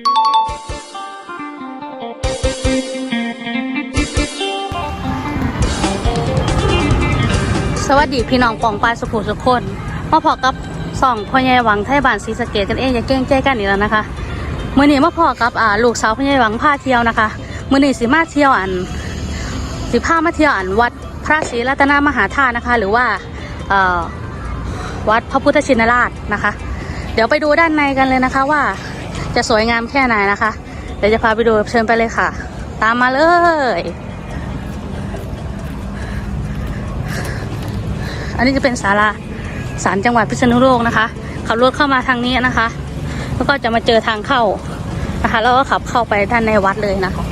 สวัสดีพี่น้องปองปลายสุขุสุขคนมาพอกับสองพ่อใหญ่หวังไทยบ้านศรีสะเกดกันเองอย่าเก้งใจกันอีกแล้วนะคะเมื่อนี้มาพอกับอ่าลูกสาวพ่อใหญ่หวังพาเที่ยวนะคะเมื่อนี้สิมาเที่ยวอันสิพามาเที่ยวอันวัดพระศรีรัตนมหาธาตุนะคะ หรือว่าวัดพระพุทธชินราชนะคะ เดี๋ยวไปดูด้านในกันเลยนะคะว่า จะสวยงามแค่ไหนนะคะ เดี๋ยวจะพาไปดูเชิญไปเลยค่ะ ตามมาเลย อันนี้จะเป็นศาลาศาลจังหวัดพิษณุโลกนะคะ ขับรถเข้ามาทางนี้นะคะ แล้วก็จะมาเจอทางเข้านะคะ แล้วก็ขับเข้าไปด้านในวัดเลยนะคะ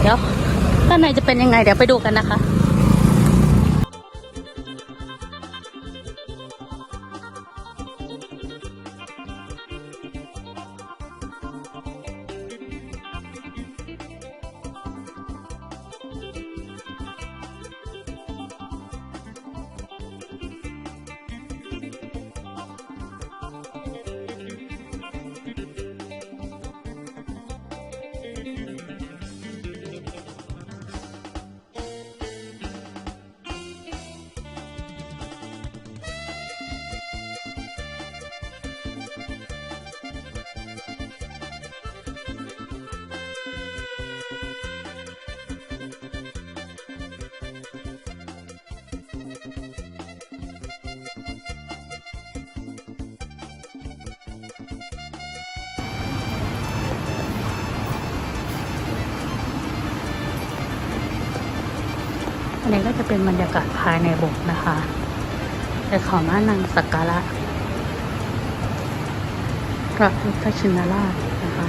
เดี๋ยวด้านในจะเป็นยังไงเดี๋ยวไปดูกันนะคะ นนี้ก็จะเป็นบรรยากาศภายในโบสถ์นะคะแต่ขอมานังสักการะพระพุทธชินราชนะคะ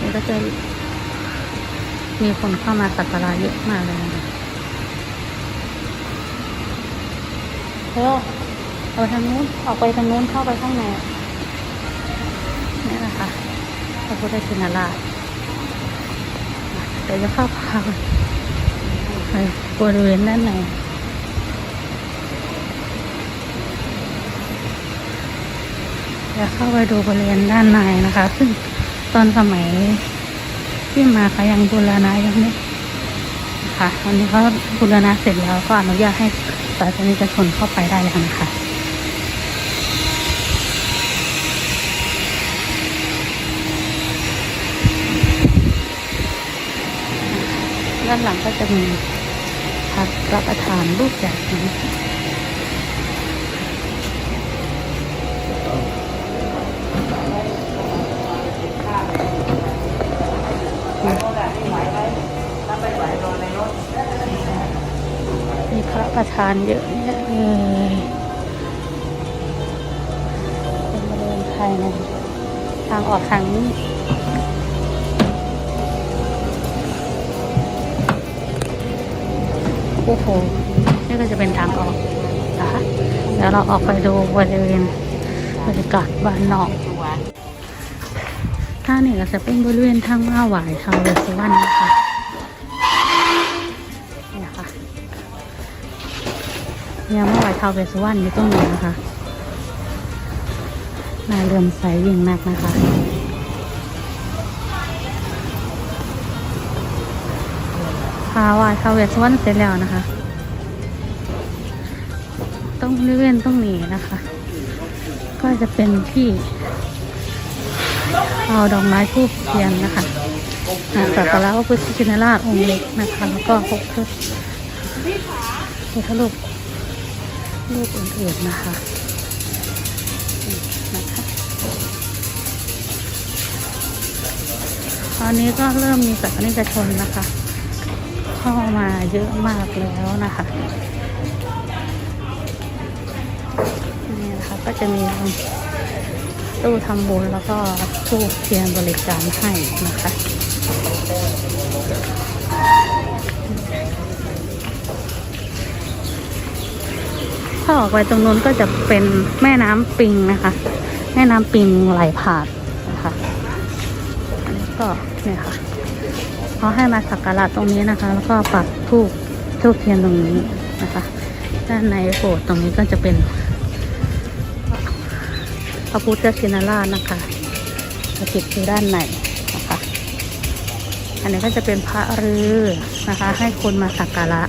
นี่ก็จะมีคนเข้ามาสักการะเยอะมากเลยนะคะเฮ้ยเอาไปทางนู้นออกไปทางนู้นเข้าไปข้างในนี่นะคะพระพุทธชินราช เดี๋ยวจะเข้าพาไปบริเวณด้านในจะเข้าไปดูบริเวณด้านในนะคะ ซึ่งตอนสมัยที่มาเขายังบูรณะยังไม่ค่ะวันนี้เขาบูรณะเสร็จแล้วก็อนุญาตให้สาธารณชนเข้าไปได้แล้วนะคะ ด้านหลังก็จะมีพักรับประทานรูปแบบนี้มีพระประธานเยอะแยะเลยเป็นบริเวณภายในทางออกทางนี้ โอ้โหนี่ก็จะเป็นทางออกนะคะเดี๋ยวเราออกไปดูบริเวณบรรยากาศบ้านนอกถ้านี่ก็จะเป็นบริเวณทางมาหวายทางเวสสุวรรณนะคะเนี่ยค่ะเนี่ยมาหวายทาวเวสวรรณอยู่ตรงนี้นะคะนาเรือนใสยิ่งนักนะคะ พาวายทาวเวสสวรรณเสร็จแล้วนะคะ ต้องบริเวณต้องหนีนะคะ ก็จะเป็นที่เอาดอกไม้ทูบเทียนนะคะอ่าสักการะพระพุทธชินราชองค์เล็กนะคะแล้วก็พกพุทธพุทธรูปรูปอื่นๆนะคะนะคะตอนนี้ก็เริ่มมีสักนิกชนนะคะ เข้ามาเยอะมากแล้วนะคะนี่นะคะก็จะมีตู้ทำบุญแล้วก็ตู้เทียนบริการให้นะคะถ้าออกไปตรงนู้นก็จะเป็นแม่น้ำปิงนะคะ แม่น้ำปิงไหลผ่านนะคะ อันนี้ก็เนี่ยค่ะ เขาให้มาสักการะตรงนี้นะคะ แล้วก็ปักทูบทูบเทียนตรงนี้นะคะ ด้านในโบสถ์ตรงนี้ก็จะเป็นพระพุทธชินราชนะคะสถิตอยู่ด้านในนะคะ อันนี้ก็จะเป็นพระรือนะคะ ให้คนมาสักการะ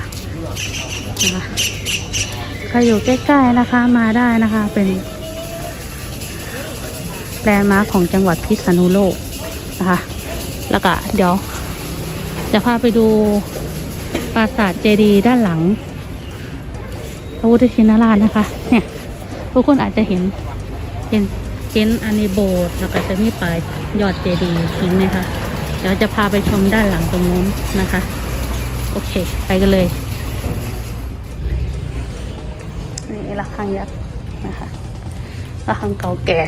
นะคะใครอยู่ใกล้ๆนะคะมาได้นะคะเป็นแลนด์มาร์คของจังหวัดพิษณุโลกนะคะ แล้วก็เดี๋ยว จะพาไปดูปราสาทเจดีย์ด้านหลังพระพุทธชินราชนะคะ เนี่ยทุกคนอาจจะเห็นเห็นเห็นอันนี้โบสถ์แล้วก็จะมีปลายยอดเจดีย์เห็นไหมคะเดี๋ยวจะพาไปชมด้านหลังตรงนู้นนะคะ โอเค ไปกันเลยนี่ระฆังยักษ์นะคะระฆังเก่าแก่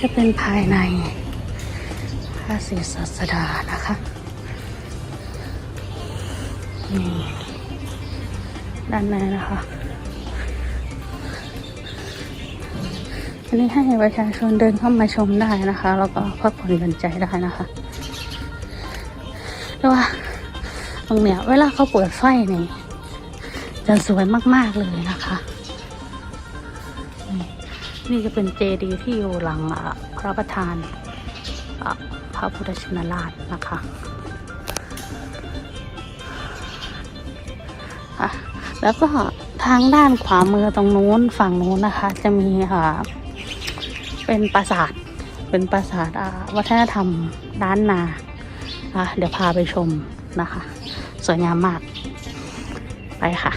จะเป็นภายในพระศรีศาสดานะคะนี่ด้านในนะคะอันนี้ให้ประชาชนเดินเข้ามาชมได้นะคะ แล้วก็พักผ่อนหย่อนใจได้นะคะแต่ว่าตรงเนี้ยเวลาเขาเปิดไฟนี่จะสวยมาก ๆ เลยนะคะ นี่จะเป็นเจดีย์ที่อยู่หลังพระประธานพระพุทธชินราชนะคะะแล้วก็ทางด้านขวามือตรงนู้นฝั่งนู้นนะคะ จะมีอ่าเป็นปราสาทเป็นปราสาทวัฒนธรรมด้านนาะเดี๋ยวพาไปชมนะคะ สวยงามมาก ไปค่ะ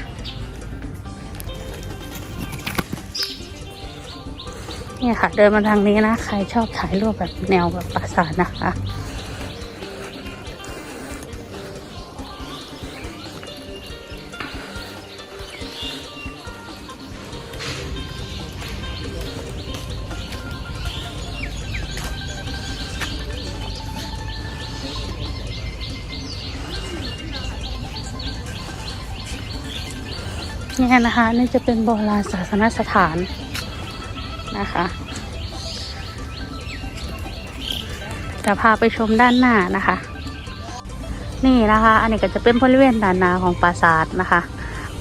เนี่ยค่ะ เดินมาทางนี้นะ ใครชอบถ่ายรูปแบบแนวแบบปราสาทนะคะนี่นะคะนี่จะเป็นโบราณศาสนสถาน นะคะจะพาไปชมด้านหน้านะคะ นี่นะคะ อันนี้ก็จะเป็นบริเวณด้านหน้าของปราสาทนะคะ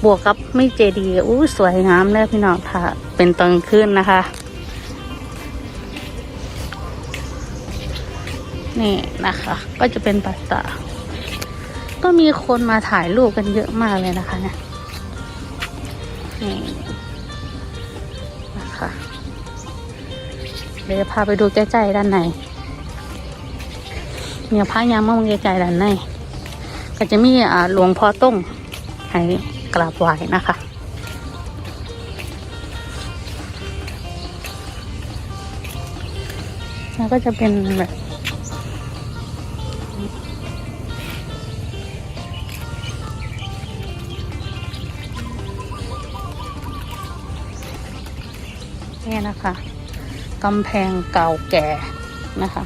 บวกกับไมีเจดีย์อู้สวยงามเลยพี่น้องค่ะ เป็นตอนคืนนะคะ นี่นะคะ ก็จะเป็นปราสาทก็มีคนมาถ่ายรูปกันเยอะมากเลยนะคะเนี่ยนี่ เดี๋ยวพาไปดูใกล้ๆด้านในเนี่ยพระยามมองใกล้ๆด้านในก็จะมีอ่าหลวงพ่อต้งให้กราบไหว้นะคะแล้วก็จะเป็นแบบนี่นะคะ กำแพงเก่าแก่นะคะ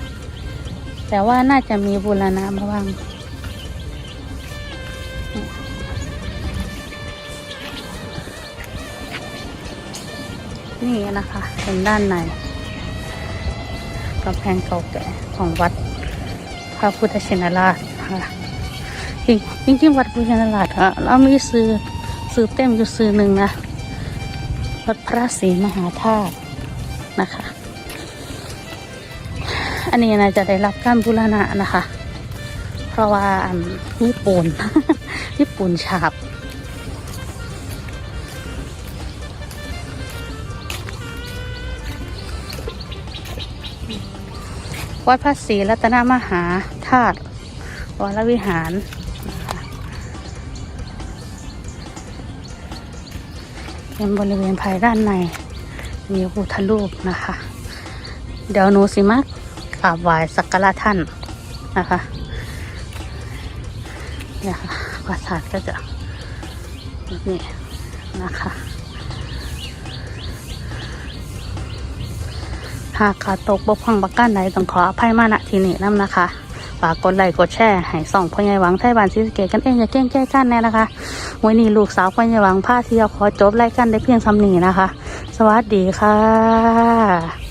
แต่ว่าน่าจะมีบูรณะมาบ้างนี่นะคะเป็นด้านในกำแพงเก่าแก่ของวัดพระพุทธชินราชค่ะจริงจริงวัดพุทธชินราชอะเรามีซื้อซื้อเต็มอยู่ซื้อหนึ่งนะวัดพระศรีมหาธาตุนะคะ อันนี้นะจะได้รับการบูรณะนะคะ เพราะว่าญี่ปุ่นญี่ปุ่นฉาบวัดพระศรีรัตนมหาธาตุวรวิหาร เป็นบริเวณภายด้านใน มีพุทธรูปนะคะ เดี๋ยวหนูสิมาก ราบไหว้สักการะท่านนะคะเนี่ยค่ะปราสาทก็จะแบบนี่นะคะหากขาดตกบกพร่องประการใดต้องขออภัยมาณที่นี้น้ำนะคะฝากกดไลค์กดแชร์ให้ส่องพ่อใหญ่หวังไทยบ้านซีสเกตกันเองอย่าเก้งแก้กันแน่นะคะวันนี้ลูกสาวพ่อใหญ่หวังพาเที่ยวขอจบรายการได้เพียงสำนีนะคะ สวัสดีค่ะ